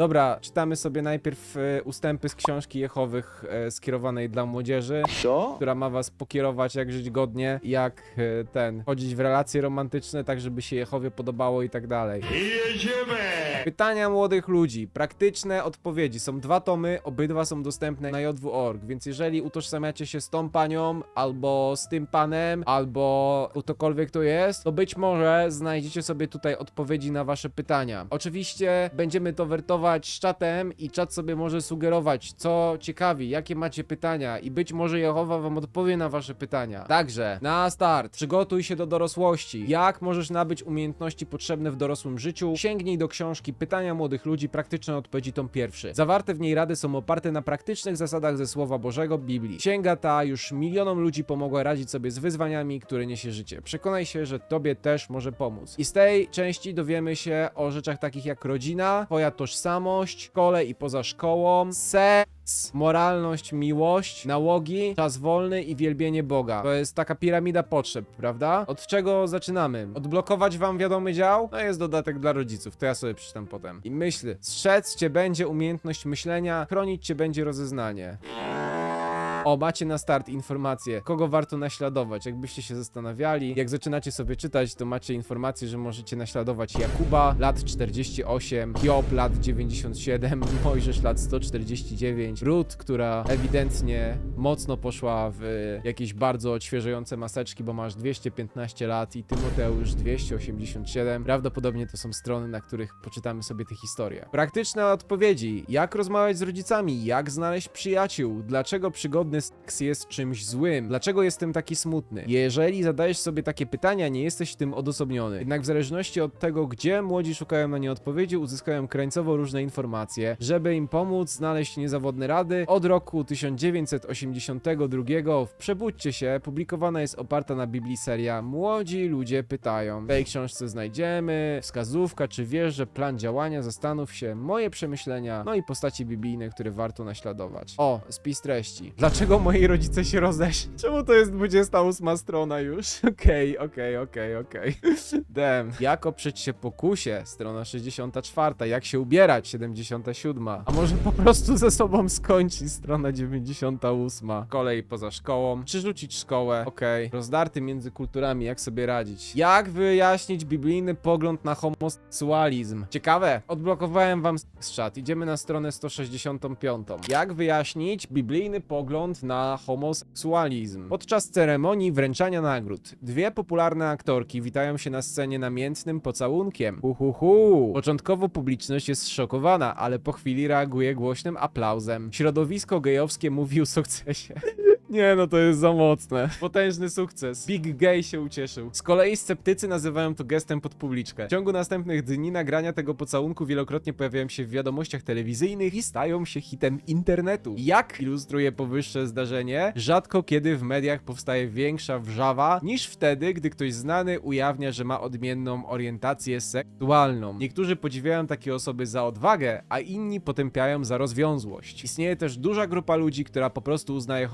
Dobra, czytamy sobie najpierw e, ustępy z książki Jehowych e, skierowanej dla młodzieży, Co? która ma was pokierować, jak żyć godnie, jak e, ten, chodzić w relacje romantyczne, tak żeby się Jehowie podobało i tak dalej. Pytania młodych ludzi. Praktyczne odpowiedzi. Są dwa tomy, obydwa są dostępne na jw.org, więc jeżeli utożsamiacie się z tą panią, albo z tym panem, albo ktokolwiek to jest, to być może znajdziecie sobie tutaj odpowiedzi na wasze pytania. Oczywiście będziemy to wertować z czatem i czat sobie może sugerować, co ciekawi, jakie macie pytania i być może Jehowa wam odpowie na wasze pytania. Także, na start, przygotuj się do dorosłości. Jak możesz nabyć umiejętności potrzebne w dorosłym życiu? Sięgnij do książki Pytania młodych ludzi, praktyczne odpowiedzi tom pierwszy. Zawarte w niej rady są oparte na praktycznych zasadach ze Słowa Bożego Biblii. Księga ta już milionom ludzi pomogła radzić sobie z wyzwaniami, które niesie życie. Przekonaj się, że tobie też może pomóc. I z tej części dowiemy się o rzeczach takich jak rodzina, twoja tożsamość, w szkole i poza szkołą, seks, moralność, miłość, nałogi, czas wolny i wielbienie Boga. To jest taka piramida potrzeb, prawda? Od czego zaczynamy? Odblokować wam wiadomy dział? No jest dodatek dla rodziców, to ja sobie przeczytam potem. I myśl, strzec cię będzie umiejętność myślenia, chronić cię będzie rozeznanie. O, macie na start informacje, kogo warto naśladować. Jakbyście się zastanawiali, jak zaczynacie sobie czytać, to macie informację, że możecie naśladować Jakuba, lat 48, Job, lat 97, Mojżesz, lat 149, Rut, która ewidentnie mocno poszła w jakieś bardzo odświeżające maseczki, bo masz 215 lat i Tymoteusz 287. Prawdopodobnie to są strony, na których poczytamy sobie te historie. Praktyczne odpowiedzi. Jak rozmawiać z rodzicami? Jak znaleźć przyjaciół? Dlaczego przygodny seks jest czymś złym? Dlaczego jestem taki smutny? Jeżeli zadajesz sobie takie pytania, nie jesteś w tym odosobniony. Jednak w zależności od tego, gdzie młodzi szukają na nie odpowiedzi, uzyskają krańcowo różne informacje. Żeby im pomóc znaleźć niezawodne rady, od roku 1982 w Przebudźcie się publikowana jest oparta na Biblii seria Młodzi ludzie pytają. W tej książce znajdziemy wskazówka, czy wiesz, że plan działania, zastanów się, moje przemyślenia, no i postaci biblijne, które warto naśladować. O, spis treści. Dlaczego moi rodzice się rozeszli? Czemu to jest 28 strona już? Okej, okej, okej, okej. Damn. Jak oprzeć się pokusie? Strona 64. Jak się ubierać? 77. A może po prostu ze sobą skończyć? Strona 98. Kolej poza szkołą. Czy rzucić szkołę? Okej. Rozdarty między kulturami. Jak sobie radzić? Jak wyjaśnić biblijny pogląd na homoseksualizm? Ciekawe. Odblokowałem wam z chat. Idziemy na stronę 165. Jak wyjaśnić biblijny pogląd na homoseksualizm? Podczas ceremonii wręczania nagród dwie popularne aktorki witają się na scenie namiętnym pocałunkiem. Uhuhu. Początkowo publiczność jest zszokowana, ale po chwili reaguje głośnym aplauzem. Środowisko gejowskie mówi o sukcesie. Nie, no to jest za mocne. Potężny sukces. Big Gay się ucieszył. Z kolei sceptycy nazywają to gestem pod publiczkę. W ciągu następnych dni nagrania tego pocałunku wielokrotnie pojawiają się w wiadomościach telewizyjnych i stają się hitem internetu. Jak ilustruje powyższe zdarzenie? Rzadko kiedy w mediach powstaje większa wrzawa niż wtedy, gdy ktoś znany ujawnia, że ma odmienną orientację seksualną. Niektórzy podziwiają takie osoby za odwagę, a inni potępiają za rozwiązłość. Istnieje też duża grupa ludzi, która po prostu uznaje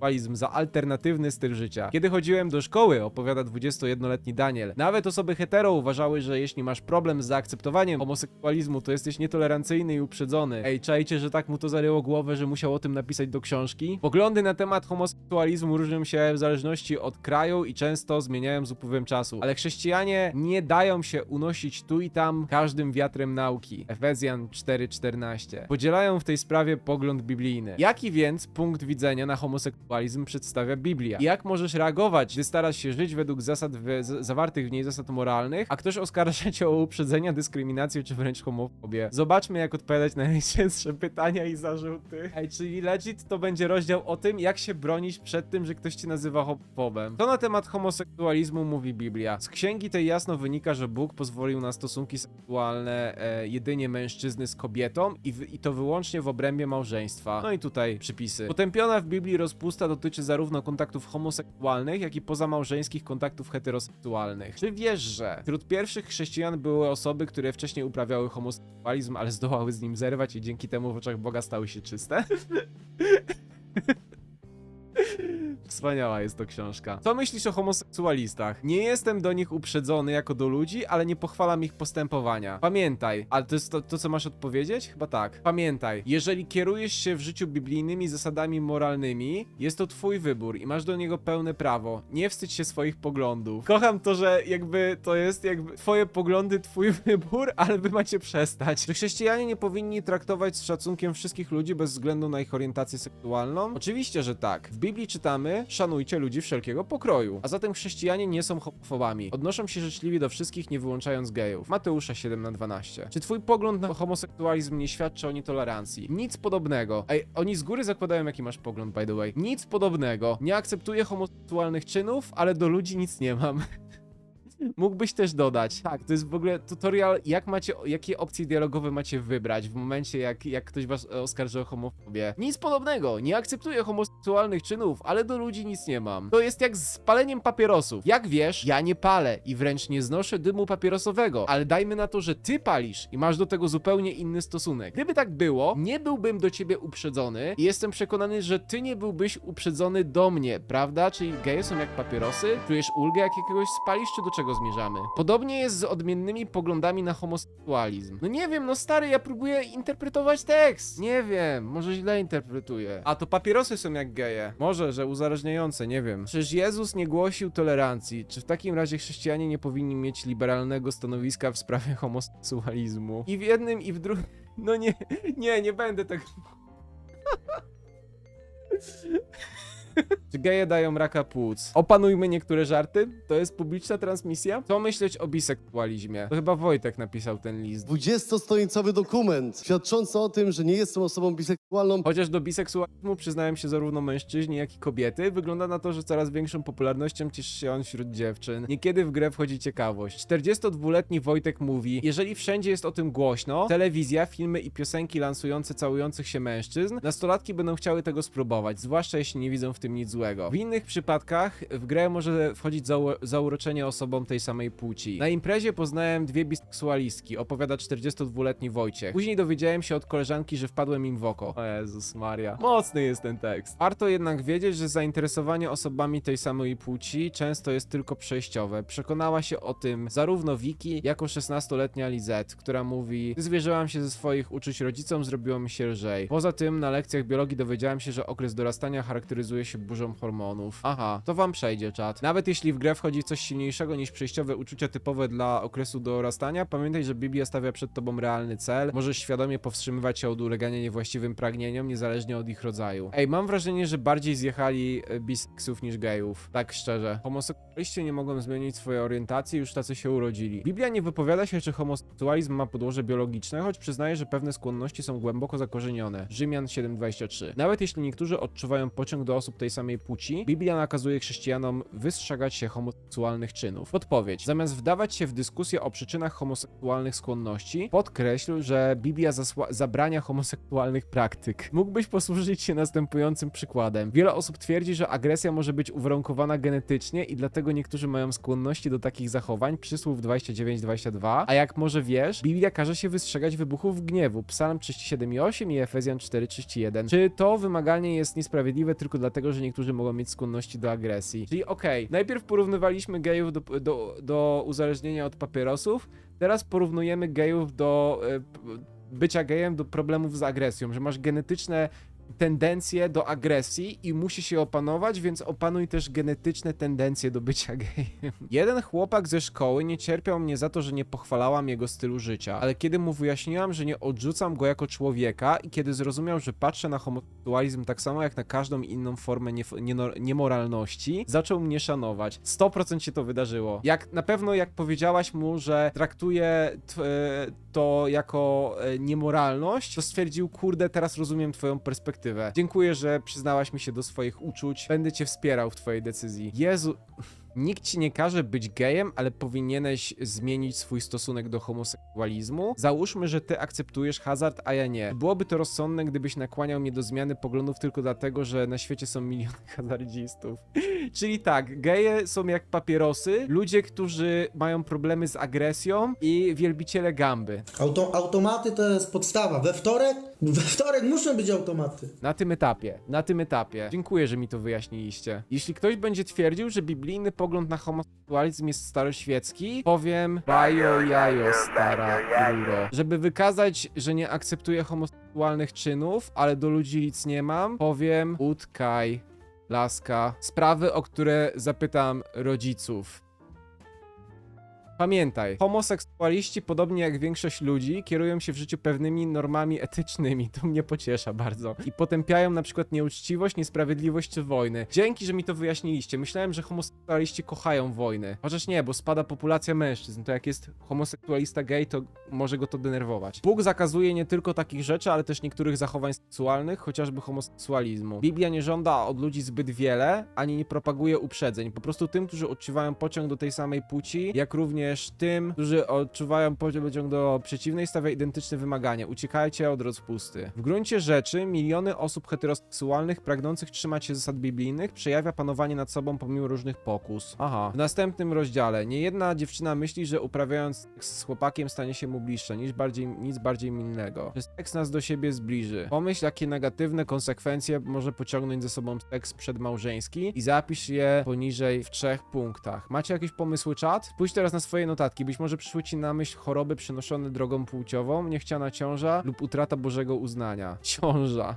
homoseksualizm za alternatywny styl życia. Kiedy chodziłem do szkoły, opowiada 21-letni Daniel, nawet osoby hetero uważały, że jeśli masz problem z zaakceptowaniem homoseksualizmu, to jesteś nietolerancyjny i uprzedzony. Ej, czajcie, że tak mu to zaryło głowę, że musiał o tym napisać do książki? Poglądy na temat homoseksualizmu różnią się w zależności od kraju i często zmieniają z upływem czasu, ale chrześcijanie nie dają się unosić tu i tam każdym wiatrem nauki. Efezjan 4:14. Podzielają w tej sprawie pogląd biblijny. Jaki więc punkt widzenia na homoseksualizm przedstawia Biblia? I jak możesz reagować, gdy starasz się żyć według zasad w, z, zawartych w niej zasad moralnych, a ktoś oskarża cię o uprzedzenia, dyskryminację czy wręcz homofobię? Zobaczmy, jak odpowiadać na najczęstsze pytania i zarzuty. Ej, czyli legit to będzie rozdział o tym, jak się bronić przed tym, że ktoś cię nazywa homofobem. To na temat homoseksualizmu mówi Biblia. Z księgi tej jasno wynika, że Bóg pozwolił na stosunki seksualne e, jedynie mężczyzny z kobietą i, w, i to wyłącznie w obrębie małżeństwa. No i tutaj przypisy. Potępiona w Biblii rozpusta dotyczy zarówno kontaktów homoseksualnych, jak i pozamałżeńskich kontaktów heteroseksualnych. Czy wiesz, że wśród pierwszych chrześcijan były osoby, które wcześniej uprawiały homoseksualizm, ale zdołały z nim zerwać i dzięki temu w oczach Boga stały się czyste? Wspaniała jest to książka. Co myślisz o homoseksualistach? Nie jestem do nich uprzedzony jako do ludzi, ale nie pochwalam ich postępowania. Pamiętaj, ale to jest to, to co masz odpowiedzieć? Chyba tak. Pamiętaj, jeżeli kierujesz się w życiu biblijnymi zasadami moralnymi, jest to twój wybór i masz do niego pełne prawo. Nie wstydź się swoich poglądów. Kocham to, że jakby to jest jakby twoje poglądy, twój wybór, ale wy macie przestać. Czy chrześcijanie nie powinni traktować z szacunkiem wszystkich ludzi bez względu na ich orientację seksualną? Oczywiście, że tak. W Biblii czytamy: szanujcie ludzi wszelkiego pokroju. A zatem chrześcijanie nie są homofobami. Odnoszą się życzliwie do wszystkich, nie wyłączając gejów. Mateusza 7 na 12. Czy twój pogląd na homoseksualizm nie świadczy o nietolerancji? Nic podobnego. Ej, oni z góry zakładają, jaki masz pogląd, by the way. Nic podobnego. Nie akceptuję homoseksualnych czynów, ale do ludzi nic nie mam. Mógłbyś też dodać. Tak, to jest w ogóle tutorial, jak macie, jakie opcje dialogowe macie wybrać w momencie, jak, jak ktoś was oskarży o homofobię. Nic podobnego, nie akceptuję homoseksualnych czynów, ale do ludzi nic nie mam. To jest jak z paleniem papierosów. Jak wiesz, ja nie palę i wręcz nie znoszę dymu papierosowego, ale dajmy na to, że ty palisz i masz do tego zupełnie inny stosunek. Gdyby tak było, nie byłbym do ciebie uprzedzony i jestem przekonany, że ty nie byłbyś uprzedzony do mnie, prawda? Czyli geje są jak papierosy? Czujesz ulgę, jak jakiegoś spalisz, czy do czego zmierzamy? Podobnie jest z odmiennymi poglądami na homoseksualizm. No nie wiem, no stary, ja próbuję interpretować tekst. Nie wiem, może źle interpretuję. A to papierosy są jak geje. Może, że uzależniające, nie wiem. Przecież Jezus nie głosił tolerancji. Czy w takim razie chrześcijanie nie powinni mieć liberalnego stanowiska w sprawie homoseksualizmu? I w jednym, i w drugim. No nie, nie, nie będę tego. Czy geje dają raka płuc? Opanujmy niektóre żarty? To jest publiczna transmisja? Co myśleć o biseksualizmie? To chyba Wojtek napisał ten list. 20-stronicowy dokument świadczący o tym, że nie jestem osobą biseksualną. Chociaż do biseksualizmu przyznają się zarówno mężczyźni, jak i kobiety, wygląda na to, że coraz większą popularnością cieszy się on wśród dziewczyn. Niekiedy w grę wchodzi ciekawość. 42-letni Wojtek mówi, jeżeli wszędzie jest o tym głośno, telewizja, filmy i piosenki lansujące całujących się mężczyzn, nastolatki będą chciały tego spróbować, zwłaszcza jeśli nie widzą w tym nic złego. W innych przypadkach w grę może wchodzić zau zauroczenie osobom tej samej płci. Na imprezie poznałem dwie biseksualistki, opowiada 42-letni Wojciech. Później dowiedziałem się od koleżanki, że wpadłem im w oko. O Jezus Maria. Mocny jest ten tekst. Warto jednak wiedzieć, że zainteresowanie osobami tej samej płci często jest tylko przejściowe. Przekonała się o tym zarówno Wiki, jako 16-letnia Lizette, która mówi zwierzyłam się ze swoich uczuć rodzicom, zrobiło mi się lżej. Poza tym na lekcjach biologii dowiedziałem się, że okres dorastania charakteryzuje się burzą hormonów. Aha, to wam przejdzie czat. Nawet jeśli w grę wchodzi coś silniejszego niż przejściowe uczucia typowe dla okresu dorastania, pamiętaj, że Biblia stawia przed tobą realny cel. Możesz świadomie powstrzymywać się od ulegania niewłaściwym pragnieniom, niezależnie od ich rodzaju. Ej, mam wrażenie, że bardziej zjechali e, biseksów niż gejów. Tak szczerze. Homoseksualiści nie mogą zmienić swojej orientacji, już tacy się urodzili. Biblia nie wypowiada się, czy homoseksualizm ma podłoże biologiczne, choć przyznaje, że pewne skłonności są głęboko zakorzenione. Rzymian 7:23. Nawet jeśli niektórzy odczuwają pociąg do osób tej samej płci, Biblia nakazuje chrześcijanom wystrzegać się homoseksualnych czynów. Podpowiedź. Zamiast wdawać się w dyskusję o przyczynach homoseksualnych skłonności, podkreśl, że Biblia zabrania homoseksualnych praktyk. Mógłbyś posłużyć się następującym przykładem. Wiele osób twierdzi, że agresja może być uwarunkowana genetycznie i dlatego niektórzy mają skłonności do takich zachowań, przysłów 29-22, a jak może wiesz, Biblia każe się wystrzegać wybuchów gniewu, Psalm 37,8 i Efezjan 4,31. Czy to wymaganie jest niesprawiedliwe tylko dlatego, że niektórzy mogą mieć skłonności do agresji? Czyli okej, najpierw porównywaliśmy gejów do, do, do uzależnienia od papierosów, teraz porównujemy gejów do p- bycia gejem do problemów z agresją, że masz genetyczne tendencje do agresji i musi się opanować, więc opanuj też genetyczne tendencje do bycia gejem. Jeden chłopak ze szkoły nie cierpiał mnie za to, że nie pochwalałam jego stylu życia, ale kiedy mu wyjaśniłam, że nie odrzucam go jako człowieka i kiedy zrozumiał, że patrzę na homoseksualizm tak samo jak na każdą inną formę niemoralności, zaczął mnie szanować. 100% się to wydarzyło. Jak na pewno jak powiedziałaś mu, że traktuje to jako e, niemoralność, to stwierdził, kurde, teraz rozumiem twoją perspektywę. Dziękuję, że przyznałaś mi się do swoich uczuć. Będę cię wspierał w twojej decyzji. Jezu... Nikt ci nie każe być gejem, ale powinieneś zmienić swój stosunek do homoseksualizmu. Załóżmy, że ty akceptujesz hazard, a ja nie. Byłoby to rozsądne, gdybyś nakłaniał mnie do zmiany poglądów tylko dlatego, że na świecie są miliony hazardzistów. Czyli tak, geje są jak papierosy, ludzie, którzy mają problemy z agresją i wielbiciele gamby. Auto, automaty to jest podstawa. We wtorek We wtorek muszą być automaty. Na tym etapie, na tym etapie. Dziękuję, że mi to wyjaśniliście. Jeśli ktoś będzie twierdził, że biblijny pogląd na homoseksualizm jest staroświecki, powiem bajo jajo stara ruro. Żeby wykazać, że nie akceptuję homoseksualnych czynów, ale do ludzi nic nie mam, powiem utkaj, laska. Sprawy, o które zapytam rodziców. Pamiętaj, homoseksualiści, podobnie jak większość ludzi, kierują się w życiu pewnymi normami etycznymi. To mnie pociesza bardzo. I potępiają na przykład nieuczciwość, niesprawiedliwość czy wojny. Dzięki, że mi to wyjaśniliście. Myślałem, że homoseksualiści kochają wojny. Chociaż nie, bo spada populacja mężczyzn. To jak jest homoseksualista gay, to może go to denerwować. Bóg zakazuje nie tylko takich rzeczy, ale też niektórych zachowań seksualnych, chociażby homoseksualizmu. Biblia nie żąda od ludzi zbyt wiele, ani nie propaguje uprzedzeń. Po prostu tym, którzy odczuwają pociąg do tej samej płci, jak również tym, którzy odczuwają pociąg do przeciwnej, stawia identyczne wymagania. Uciekajcie od rozpusty. W gruncie rzeczy miliony osób heteroseksualnych pragnących trzymać się zasad biblijnych przejawia panowanie nad sobą pomimo różnych pokus. Aha. W następnym rozdziale. Niejedna dziewczyna myśli, że uprawiając seks z chłopakiem stanie się mu bliższa, niż bardziej, nic bardziej milnego. Że seks nas do siebie zbliży. Pomyśl, jakie negatywne konsekwencje może pociągnąć ze sobą seks przedmałżeński i zapisz je poniżej w trzech punktach. Macie jakieś pomysły, czat? Spójrz teraz na swoje notatki. Być może przyszły ci na myśl choroby przenoszone drogą płciową, niechciana ciąża lub utrata Bożego uznania. Ciąża.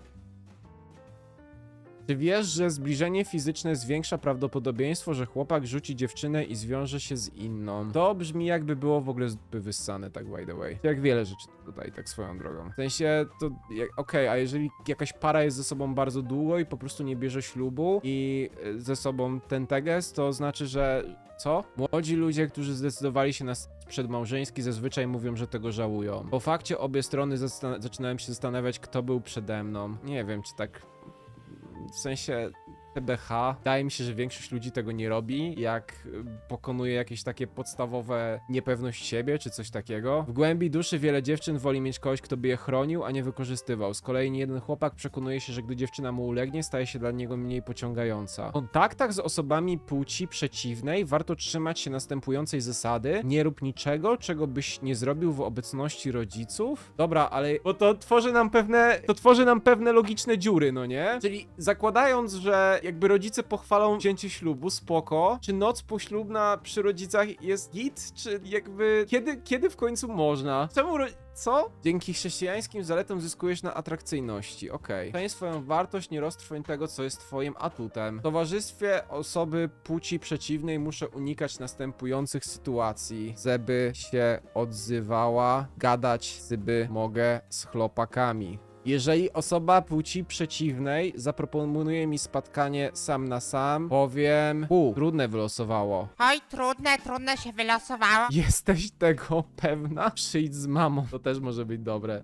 Czy wiesz, że zbliżenie fizyczne zwiększa prawdopodobieństwo, że chłopak rzuci dziewczynę i zwiąże się z inną? To brzmi jakby było w ogóle z dupy wyssane, tak by the way. Jak wiele rzeczy tutaj, tak swoją drogą. W sensie, to okej, a jeżeli jakaś para jest ze sobą bardzo długo i po prostu nie bierze ślubu i e, ze sobą ten teges, to znaczy, że co? Młodzi ludzie, którzy zdecydowali się na przedmałżeński zazwyczaj mówią, że tego żałują. Po fakcie obie strony zaczynałem się zastanawiać, kto był przede mną. Nie wiem, czy tak w sensie TBH. Wydaje mi się, że większość ludzi tego nie robi, jak y, pokonuje jakieś takie podstawowe niepewność siebie, czy coś takiego. W głębi duszy wiele dziewczyn woli mieć kogoś, kto by je chronił, a nie wykorzystywał. Z kolei niejeden chłopak przekonuje się, że gdy dziewczyna mu ulegnie, staje się dla niego mniej pociągająca. W kontaktach z osobami płci przeciwnej warto trzymać się następującej zasady. Nie rób niczego, czego byś nie zrobił w obecności rodziców. Dobra, ale bo to tworzy nam pewne, to tworzy nam pewne logiczne dziury, no nie? Czyli zakładając, że jakby rodzice pochwalą wzięcie ślubu, spoko. Czy noc poślubna przy rodzicach jest git? Czy jakby kiedy, kiedy w końcu można? Czemu ro... Co? Dzięki chrześcijańskim zaletom zyskujesz na atrakcyjności, okej. Okay. swoją wartość, nie roztrwoń tego, co jest twoim atutem. W towarzystwie osoby płci przeciwnej muszę unikać następujących sytuacji. Żeby się odzywała, gadać zby mogę z chłopakami. Jeżeli osoba płci przeciwnej zaproponuje mi spotkanie sam na sam, powiem... U, trudne wylosowało. Oj, trudne, trudne się wylosowało. Jesteś tego pewna? Przyjdź z mamą. To też może być dobre.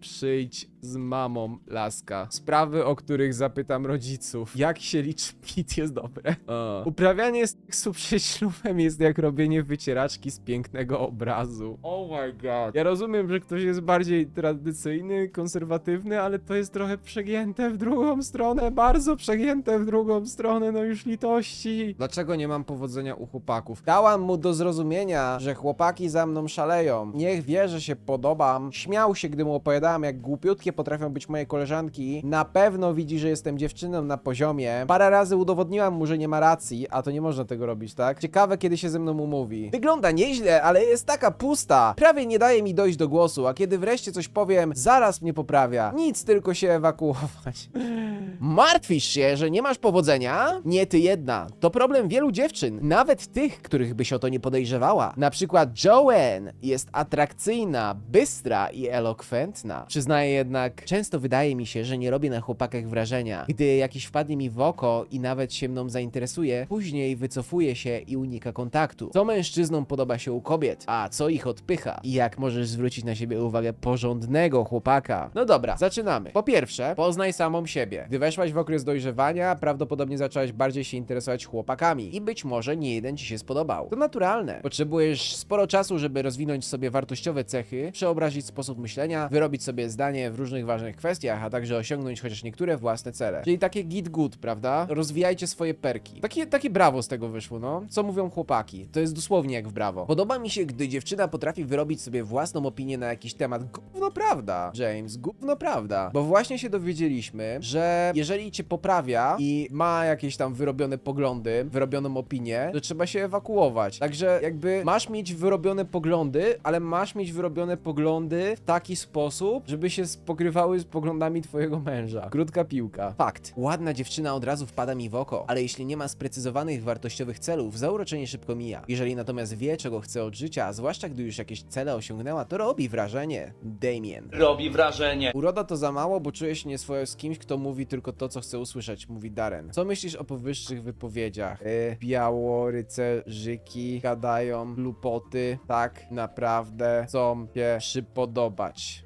Przyjdź z mamą, laska. Sprawy, o których zapytam rodziców. Jak się liczy pit jest dobre. O. Uprawianie seksu przed ślubem jest jak robienie wycieraczki z pięknego obrazu. Oh my god. Ja rozumiem, że ktoś jest bardziej tradycyjny, konserwatywny, ale to jest trochę przegięte w drugą stronę. Bardzo przegięte w drugą stronę, no już litości. Dlaczego nie mam powodzenia u chłopaków? Dałam mu do zrozumienia, że chłopaki za mną szaleją. Niech wie, że się podobam. Śmiał się, gdy mu opowiadałem, jak głupiutkie potrafią być moje koleżanki. Na pewno widzi, że jestem dziewczyną na poziomie. Parę razy udowodniłam mu, że nie ma racji, a to nie można tego robić, tak? Ciekawe, kiedy się ze mną umówi. Wygląda nieźle, ale jest taka pusta. Prawie nie daje mi dojść do głosu, a kiedy wreszcie coś powiem, zaraz mnie poprawia. Nic, tylko się ewakuować. Martwisz się, że nie masz powodzenia? Nie ty jedna. To problem wielu dziewczyn, nawet tych, których byś o to nie podejrzewała. Na przykład Joanne jest atrakcyjna, bystra i elokwentna. Przyznaję jednak, często wydaje mi się, że nie robię na chłopakach wrażenia. Gdy jakiś wpadnie mi w oko i nawet się mną zainteresuje, później wycofuje się i unika kontaktu. Co mężczyznom podoba się u kobiet, a co ich odpycha? I jak możesz zwrócić na siebie uwagę porządnego chłopaka? No dobra, zaczynamy. Po pierwsze, poznaj samą siebie. Gdy weszłaś w okres dojrzewania, prawdopodobnie zaczęłaś bardziej się interesować chłopakami i być może nie jeden ci się spodobał. To naturalne. Potrzebujesz sporo czasu, żeby rozwinąć sobie wartościowe cechy, przeobrazić sposób myślenia, wyrobić sobie zdanie w różnych ważnych kwestiach, a także osiągnąć chociaż niektóre własne cele. Czyli takie git good, prawda? Rozwijajcie swoje perki. Takie, takie brawo z tego wyszło, no. Co mówią chłopaki? To jest dosłownie jak w brawo. Podoba mi się, gdy dziewczyna potrafi wyrobić sobie własną opinię na jakiś temat. Gówno prawda, James, gówno prawda. Bo właśnie się dowiedzieliśmy, że jeżeli cię poprawia i ma jakieś tam wyrobione poglądy, wyrobioną opinię, to trzeba się ewakuować. Także jakby masz mieć wyrobione poglądy, ale masz mieć wyrobione poglądy w taki sposób, żeby się pokrywały z poglądami twojego męża. Krótka piłka. Fakt. Ładna dziewczyna od razu wpada mi w oko, ale jeśli nie ma sprecyzowanych wartościowych celów, zauroczenie szybko mija. Jeżeli natomiast wie, czego chce od życia, a zwłaszcza gdy już jakieś cele osiągnęła, to robi wrażenie. Damien. Robi wrażenie. Uroda to za mało, bo czuję się nieswojo z kimś, kto mówi tylko to, co chce usłyszeć, mówi Darren. Co myślisz o powyższych wypowiedziach? Yy, białoryce, żyki, gadają glupoty, tak naprawdę chcą się przypodobać.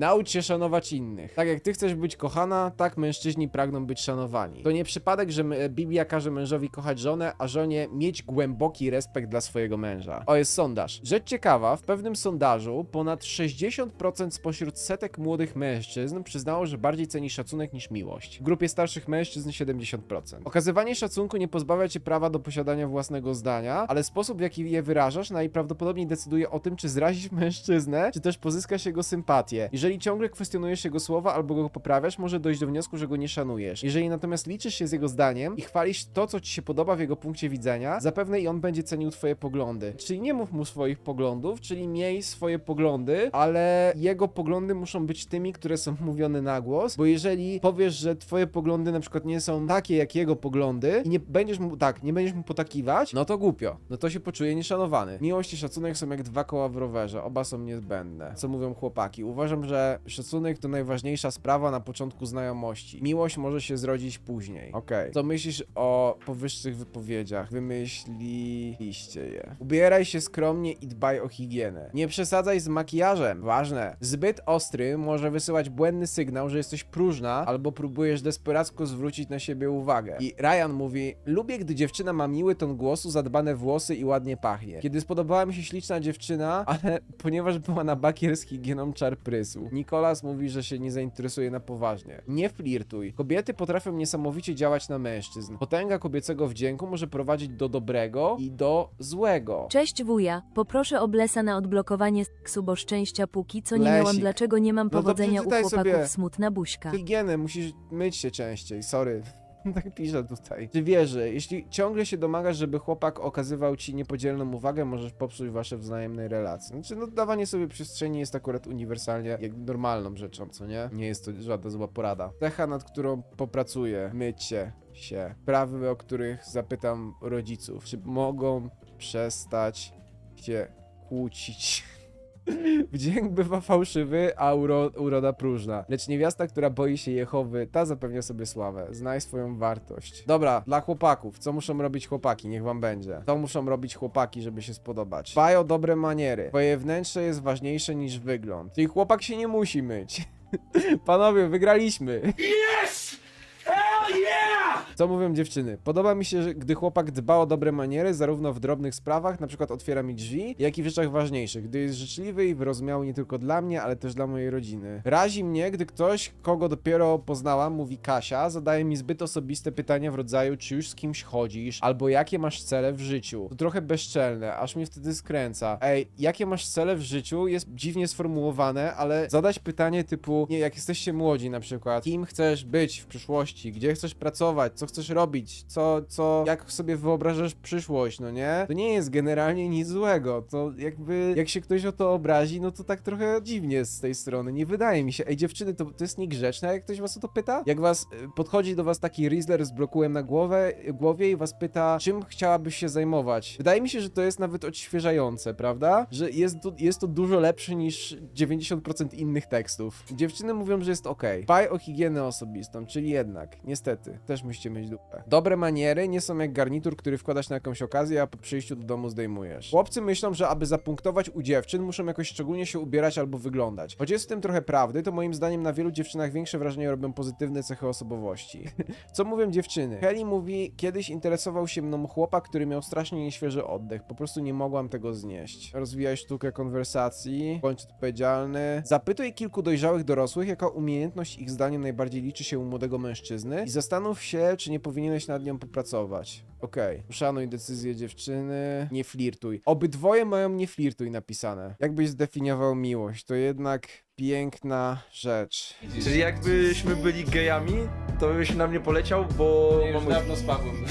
Naucz się szanować innych. Tak jak ty chcesz być kochana, tak mężczyźni pragną być szanowani. To nie przypadek, że m- Biblia każe mężowi kochać żonę, a żonie mieć głęboki respekt dla swojego męża. O, jest sondaż. Rzecz ciekawa, w pewnym sondażu ponad 60% spośród setek młodych mężczyzn przyznało, że bardziej ceni szacunek niż miłość. W grupie starszych mężczyzn 70%. Okazywanie szacunku nie pozbawia cię prawa do posiadania własnego zdania, ale sposób w jaki je wyrażasz najprawdopodobniej decyduje o tym, czy zrazisz mężczyznę, czy też pozyskasz jego sympatię. Jeżeli ciągle kwestionujesz jego słowa albo go poprawiasz, może dojść do wniosku, że go nie szanujesz. Jeżeli natomiast liczysz się z jego zdaniem i chwalisz to, co ci się podoba w jego punkcie widzenia, zapewne i on będzie cenił twoje poglądy. Czyli nie mów mu swoich poglądów, czyli miej swoje poglądy, ale jego poglądy muszą być tymi, które są mówione na głos, bo jeżeli powiesz, że twoje poglądy na przykład nie są takie jak jego poglądy i nie będziesz mu, tak, nie będziesz mu potakiwać, no to głupio. No to się poczuje nieszanowany. Miłość i szacunek są jak dwa koła w rowerze, oba są niezbędne. Co mówią chłopaki? Uważam, że szacunek to najważniejsza sprawa na początku znajomości. Miłość może się zrodzić później. Okej. Co myślisz o powyższych wypowiedziach? Wymyśliliście je. Ubieraj się skromnie i dbaj o higienę. Nie przesadzaj z makijażem. Ważne. Zbyt ostry może wysyłać błędny sygnał, że jesteś próżna albo próbujesz desperacko zwrócić na siebie uwagę. I Ryan mówi: Lubię, gdy dziewczyna ma miły ton głosu, zadbane włosy i ładnie pachnie. Kiedy spodobała mi się śliczna dziewczyna, ale ponieważ była na bakier z higieną czar prysu. Nikolas mówi, że się nie zainteresuje na poważnie. Nie flirtuj. Kobiety potrafią niesamowicie działać na mężczyzn. Potęga kobiecego wdzięku może prowadzić do dobrego i do złego. Cześć wuja, poproszę o blesa na odblokowanie seksu, bo szczęścia póki co nie Lesik. miałam dlaczego nie mam No to powodzenia u przeczytaj chłopaków sobie. smutna buźka. Higienę, musisz myć się częściej, sorry. Tak pisze tutaj. Czy wierzę, jeśli ciągle się domagasz, żeby chłopak okazywał ci niepodzielną uwagę, możesz popsuć wasze wzajemnej relacji. Znaczy, no dawanie sobie przestrzeni jest akurat uniwersalnie jak normalną rzeczą, co nie? Nie jest to żadna zła porada. Cecha, nad którą popracuję, mycie się. Sprawy, o których zapytam rodziców, czy mogą przestać się kłócić. Wdzięk bywa fałszywy, a uro, uroda próżna. Lecz niewiasta, która boi się Jehowy, ta zapewnia sobie sławę. Znaj swoją wartość. Dobra, dla chłopaków. Co muszą robić chłopaki? Niech wam będzie. Co muszą robić chłopaki, żeby się spodobać? Dbaj o dobre maniery. Twoje wnętrze jest ważniejsze niż wygląd. Czyli chłopak się nie musi myć. Panowie, wygraliśmy. Co mówią dziewczyny? Podoba mi się, że gdy chłopak dba o dobre maniery, zarówno w drobnych sprawach, na przykład otwiera mi drzwi, jak i w rzeczach ważniejszych, gdy jest życzliwy i wyrozumiały nie tylko dla mnie, ale też dla mojej rodziny. Razi mnie, gdy ktoś, kogo dopiero poznałam, mówi Kasia, zadaje mi zbyt osobiste pytania w rodzaju, czy już z kimś chodzisz, albo jakie masz cele w życiu. To trochę bezczelne, aż mnie wtedy skręca. Ej, jakie masz cele w życiu jest dziwnie sformułowane, ale zadać pytanie typu, nie, jak jesteście młodzi na przykład, kim chcesz być w przyszłości, gdzie chcesz pracować, co chcesz robić, co, co, jak sobie wyobrażasz przyszłość, no nie? To nie jest generalnie nic złego, to jakby, jak się ktoś o to obrazi, no to tak trochę dziwnie z tej strony, nie wydaje mi się. Ej, dziewczyny, to, to jest niegrzeczne, jak ktoś was o to pyta? Jak was, y, podchodzi do was taki Rizzler z blokułem na głowę, głowie i was pyta, czym chciałabyś się zajmować? Wydaje mi się, że to jest nawet odświeżające, prawda? Że jest to, jest to dużo lepsze niż 90% innych tekstów. Dziewczyny mówią, że jest ok. Dbaj o higienę osobistą, czyli jednak, niestety, też musicie mieć dupę. Dobre maniery nie są jak garnitur, który wkładasz na jakąś okazję, a po przyjściu do domu zdejmujesz. Chłopcy myślą, że aby zapunktować u dziewczyn, muszą jakoś szczególnie się ubierać albo wyglądać. Choć jest w tym trochę prawdy, to moim zdaniem na wielu dziewczynach większe wrażenie robią pozytywne cechy osobowości. Co mówią dziewczyny? Kelly mówi, kiedyś interesował się mną chłopak, który miał strasznie nieświeży oddech. Po prostu nie mogłam tego znieść. Rozwijaj sztukę konwersacji, bądź odpowiedzialny. Zapytaj kilku dojrzałych dorosłych, jaka umiejętność ich zdaniem najbardziej liczy się u młodego mężczyzny i zastanów się, czy nie powinieneś nad nią popracować. Okej. Szanuj decyzję dziewczyny, nie flirtuj. Obydwoje mają nie flirtuj napisane. Jakbyś zdefiniował miłość, to jednak piękna rzecz. Czyli jakbyśmy byli gejami, to byś na mnie poleciał, bo mamy... z Pawłem.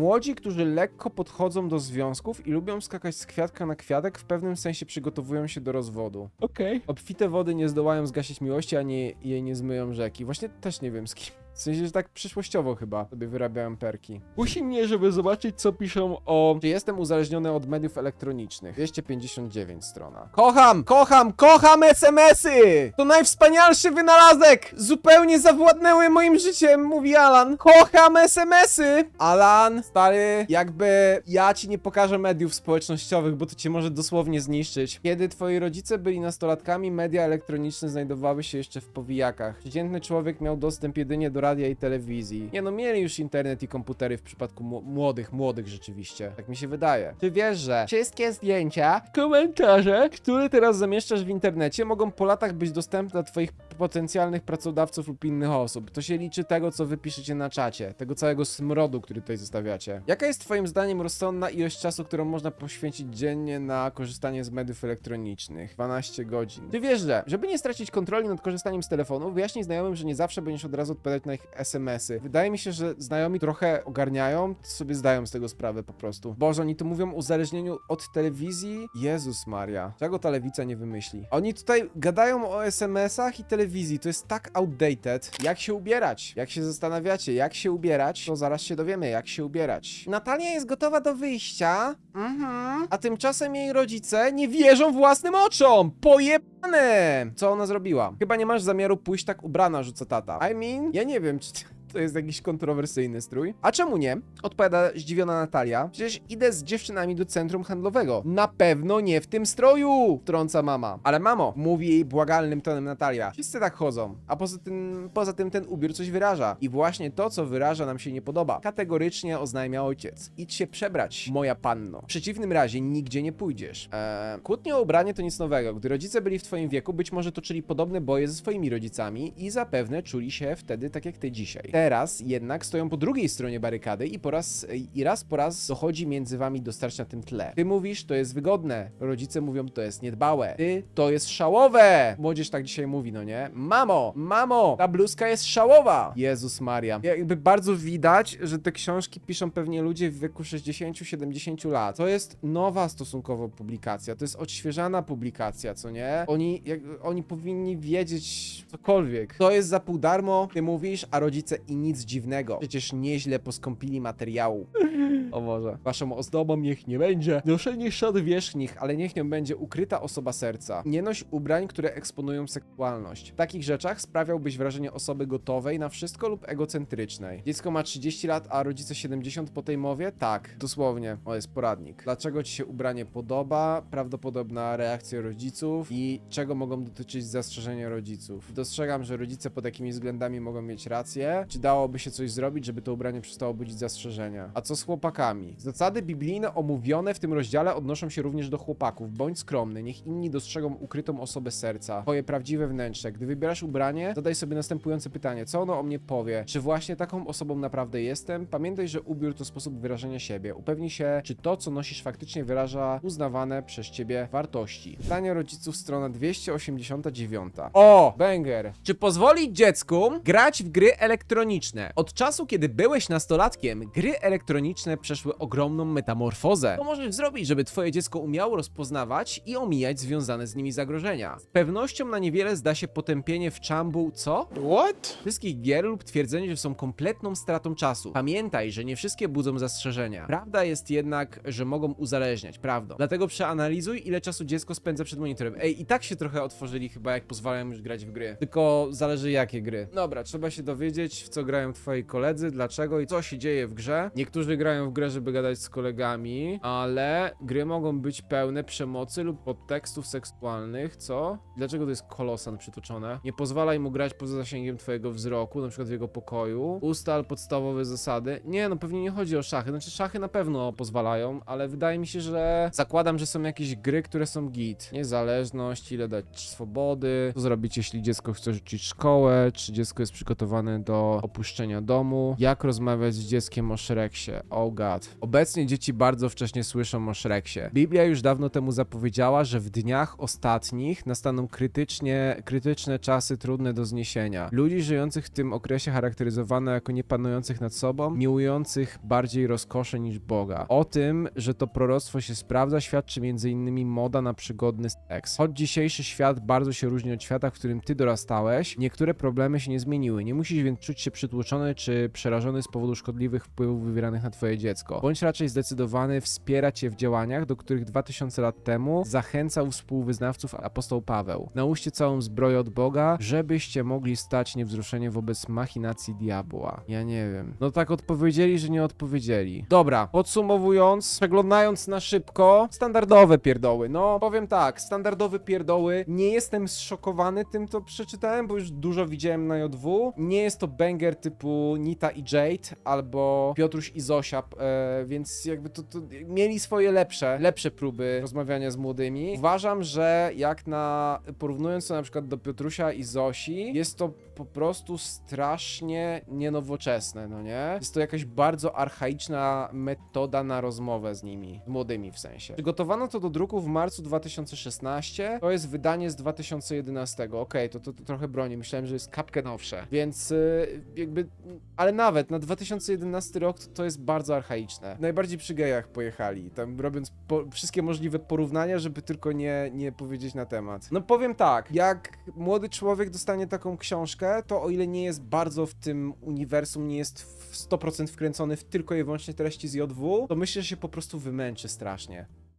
Młodzi, którzy lekko podchodzą do związków i lubią skakać z kwiatka na kwiatek, w pewnym sensie przygotowują się do rozwodu. Okej. Obfite wody nie zdołają zgasić miłości, ani jej nie zmyją rzeki. Właśnie też nie wiem z kim. W sensie, że tak przyszłościowo chyba sobie wyrabiałem perki. Kusi mnie, żeby zobaczyć, co piszą o... Czy jestem uzależniony od mediów elektronicznych? 259 strona. Kocham, kocham, kocham SMS-y! To najwspanialszy wynalazek! Zupełnie zawładnęły moim życiem, mówi Alan. Kocham SMS-y! Alan, stary, jakby ja ci nie pokażę mediów społecznościowych, bo to cię może dosłownie zniszczyć. Kiedy twoi rodzice byli nastolatkami, media elektroniczne znajdowały się jeszcze w powijakach. Przeciętny człowiek miał dostęp jedynie do radia i telewizji. Nie no, mieli już internet i komputery w przypadku młodych, młodych rzeczywiście. Tak mi się wydaje. Ty wiesz, że wszystkie zdjęcia, komentarze, które teraz zamieszczasz w internecie, mogą po latach być dostępne dla twoich potencjalnych pracodawców lub innych osób. To się liczy tego, co wy piszecie na czacie, tego całego smrodu, który tutaj zostawiacie. Jaka jest twoim zdaniem rozsądna ilość czasu, którą można poświęcić dziennie na korzystanie z mediów elektronicznych? 12 godzin. Ty wiesz, że żeby nie stracić kontroli nad korzystaniem z telefonu, wyjaśnij znajomym, że nie zawsze będziesz od razu odpowiadać na ich SMS-y. Wydaje mi się, że znajomi trochę ogarniają, sobie zdają z tego sprawę po prostu. Boże, oni tu mówią o uzależnieniu od telewizji. Jezus Maria. Czego ta lewica nie wymyśli? Oni tutaj gadają o SMS-ach i telewizji. To jest tak outdated. Jak się ubierać? Jak się zastanawiacie, jak się ubierać? To zaraz się dowiemy, jak się ubierać. Natalia jest gotowa do wyjścia. Mhm. A tymczasem jej rodzice nie wierzą własnym oczom. Pojebane! Co ona zrobiła? Chyba nie masz zamiaru pójść tak ubrana, rzuca tata. I mean, ja nie wiem, czy to jest jakiś kontrowersyjny strój. A czemu nie? Odpowiada zdziwiona Natalia. Przecież idę z dziewczynami do centrum handlowego. Na pewno nie w tym stroju! Trąca mama. Ale mamo, mówi jej błagalnym tonem Natalia. Wszyscy tak chodzą. A poza tym, poza tym ten ubiór coś wyraża. I właśnie to, co wyraża, nam się nie podoba. Kategorycznie oznajmia ojciec. Idź się przebrać, moja panno. W przeciwnym razie nigdzie nie pójdziesz. Eee, kłótnie o ubranie to nic nowego. Gdy rodzice byli w twoim wieku, być może toczyli podobne boje ze swoimi rodzicami i zapewne czuli się wtedy tak jak ty dzisiaj. Teraz jednak stoją po drugiej stronie barykady i po raz i raz po raz dochodzi między wami do starć na tym tle. Ty mówisz, to jest wygodne. Rodzice mówią, to jest niedbałe. Ty, to jest szałowe. Młodzież tak dzisiaj mówi, no nie? Mamo, mamo, ta bluzka jest szałowa. Jezus Maria. Jakby bardzo widać, że te książki piszą pewnie ludzie w wieku 60-70 lat. To jest nowa stosunkowo publikacja. To jest odświeżana publikacja, co nie? Oni, jak, oni powinni wiedzieć cokolwiek. To jest za pół darmo, ty mówisz, a rodzice i nic dziwnego. Przecież nieźle poskąpili materiału. O Boże. Waszą ozdobą niech nie będzie noszenie szat wierzchnich, ale niech nią będzie ukryta osoba serca. Nie noś ubrań, które eksponują seksualność. W takich rzeczach sprawiałbyś wrażenie osoby gotowej na wszystko lub egocentrycznej. Dziecko ma 30 lat, a rodzice 70 po tej mowie? Tak, dosłownie. O, jest poradnik. Dlaczego ci się ubranie podoba? Prawdopodobna reakcja rodziców i czego mogą dotyczyć zastrzeżenia rodziców. Dostrzegam, że rodzice pod jakimi względami mogą mieć rację. Czy dałoby się coś zrobić, żeby to ubranie przestało budzić zastrzeżenia? A co z chłopakami? Zasady biblijne omówione w tym rozdziale odnoszą się również do chłopaków. Bądź skromny, niech inni dostrzegą ukrytą osobę serca, twoje prawdziwe wnętrze. Gdy wybierasz ubranie, zadaj sobie następujące pytanie: co ono o mnie powie? Czy właśnie taką osobą naprawdę jestem? Pamiętaj, że ubiór to sposób wyrażenia siebie. Upewnij się, czy to, co nosisz, faktycznie wyraża uznawane przez ciebie wartości. Pytanie rodziców, strona 289. O! Banger! Czy pozwolić dziecku grać w gry elektroniczne? Od czasu, kiedy byłeś nastolatkiem, gry elektroniczne przeszły ogromną metamorfozę. Co możesz zrobić, żeby twoje dziecko umiało rozpoznawać i omijać związane z nimi zagrożenia? Z pewnością na niewiele zda się potępienie w czambu, co? What? Wszystkich gier lub twierdzenie, że są kompletną stratą czasu. Pamiętaj, że nie wszystkie budzą zastrzeżenia. Prawda jest jednak, że mogą uzależniać, prawdą. Dlatego przeanalizuj, ile czasu dziecko spędza przed monitorem. Ej, i tak się trochę otworzyli chyba, jak pozwalają już grać w gry. Tylko zależy jakie gry. Dobra, trzeba się dowiedzieć, w co grają twoi koledzy, dlaczego i co się dzieje w grze. Niektórzy grają w grę, żeby gadać z kolegami, ale gry mogą być pełne przemocy lub podtekstów seksualnych, co? Dlaczego to jest kolosan przytoczone? Nie pozwalaj mu grać poza zasięgiem twojego wzroku, na przykład w jego pokoju. Ustal podstawowe zasady. Nie, no pewnie nie chodzi o szachy. Znaczy szachy na pewno pozwalają, ale wydaje mi się, że zakładam, że są jakieś gry, które są git. Niezależność, ile dać swobody, co zrobić, jeśli dziecko chce rzucić szkołę, czy dziecko jest przygotowane do opuszczenia domu, jak rozmawiać z dzieckiem o Shreksie. Oh god. Obecnie dzieci bardzo wcześnie słyszą o Shreksie. Biblia już dawno temu zapowiedziała, że w dniach ostatnich nastaną krytycznie, krytyczne czasy trudne do zniesienia. Ludzi żyjących w tym okresie charakteryzowano jako niepanujących nad sobą, miłujących bardziej rozkosze niż Boga. O tym, że to proroctwo się sprawdza, świadczy m.in. moda na przygodny seks. Choć dzisiejszy świat bardzo się różni od świata, w którym ty dorastałeś, niektóre problemy się nie zmieniły. Nie musisz więc czuć się przytłoczony czy przerażony z powodu szkodliwych wpływów wywieranych na twoje dziecko. Bądź raczej zdecydowany wspierać je w działaniach, do których 2000 lat temu zachęcał współwyznawców apostoł Paweł. Nałóżcie całą zbroję od Boga, żebyście mogli stać niewzruszenie wobec machinacji diabła. Ja nie wiem. No tak odpowiedzieli, że nie odpowiedzieli. Dobra, podsumowując, przeglądając na szybko, standardowe pierdoły. No, powiem tak, standardowe pierdoły. Nie jestem zszokowany tym, co przeczytałem, bo już dużo widziałem na JW. Nie jest to typu Nita i Jade albo Piotruś i Zosia, e, więc jakby to, to mieli swoje lepsze, lepsze próby rozmawiania z młodymi. Uważam, że jak na porównując to na przykład do Piotrusia i Zosi, jest to po prostu strasznie nienowoczesne, no nie? Jest to jakaś bardzo archaiczna metoda na rozmowę z nimi, młodymi w sensie. Przygotowano to do druku w marcu 2016, to jest wydanie z 2011. Okej, to, to, to trochę broni, myślałem, że jest kapkę nowsze, więc y, jakby, ale nawet na 2011 rok to, to jest bardzo archaiczne. Najbardziej przy gejach pojechali, tam robiąc po, wszystkie możliwe porównania, żeby tylko nie, nie powiedzieć na temat. No powiem tak, jak młody człowiek dostanie taką książkę, to o ile nie jest bardzo w tym uniwersum, nie jest w 100% wkręcony w tylko i wyłącznie treści z JW, to myślę, że się po prostu wymęczy strasznie.